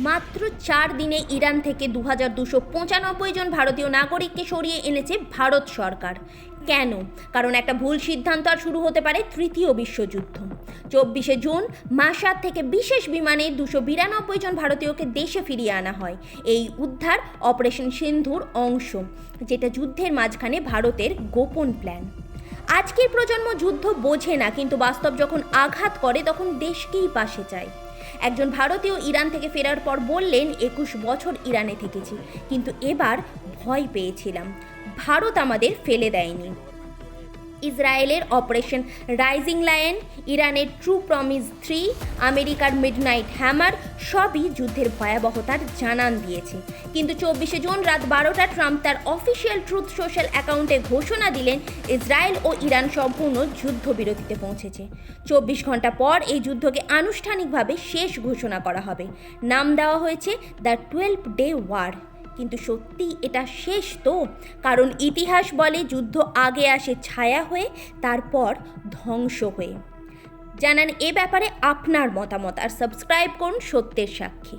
মাত্র চার দিনে ইরান থেকে দু হাজার দুশো পঁচানব্বই জন ভারতীয় নাগরিককে সরিয়ে এনেছে ভারত সরকার। কেন? কারণ একটা ভুল সিদ্ধান্ত আর শুরু হতে পারে তৃতীয় বিশ্বযুদ্ধ। চব্বিশে জুন মাসাদ থেকে বিশেষ বিমানে দুশো বিরানব্বই জন ভারতীয়কে দেশে ফিরিয়ে আনা হয়। এই উদ্ধার অপারেশন সিন্ধুর অংশ, যেটা যুদ্ধের মাঝখানে ভারতের গোপন প্ল্যান। আজকের প্রজন্ম যুদ্ধ বোঝে না, কিন্তু বাস্তব যখন আঘাত করে, তখন দেশকেই পাশে চায়। একজন ভারতীয় ইরান থেকে ফেরার পর বললেন, একুশ বছর ইরানে থেকেছি, কিন্তু এবার ভয় পেয়েছিলাম। ভারত আমাদের ফেলে দেয়নি। ইসরায়েলের অপারেশন রাইজিং লায়ন ইরানের ট্রু প্রমিস থ্রি, আমেরিকার মিডনাইট হ্যামার, সবই যুদ্ধের ভয়াবহতার জানান দিয়েছে। কিন্তু চব্বিশে জুন রাত বারোটা ট্রাম্প তার অফিসিয়াল ট্রুথ সোশ্যাল অ্যাকাউন্টে ঘোষণা দিলেন, ইসরায়েল ও ইরান সম্পূর্ণ যুদ্ধবিরতিতে পৌঁছেছে। চব্বিশ ঘণ্টা পর এই যুদ্ধকে আনুষ্ঠানিকভাবে শেষ ঘোষণা করা হবে। নাম দেওয়া হয়েছে দ্য টুয়েলভ ডে ওয়ার। কিন্তু সত্যি এটা শেষ তো। কারণ ইতিহাস বলে যুদ্ধ আগে আসে ছায়া হয়ে, তারপর ধ্বংস হয়ে। জানান এ ব্যাপারে আপনার মতামত আর সাবস্ক্রাইব করুন সত্যের সাক্ষী।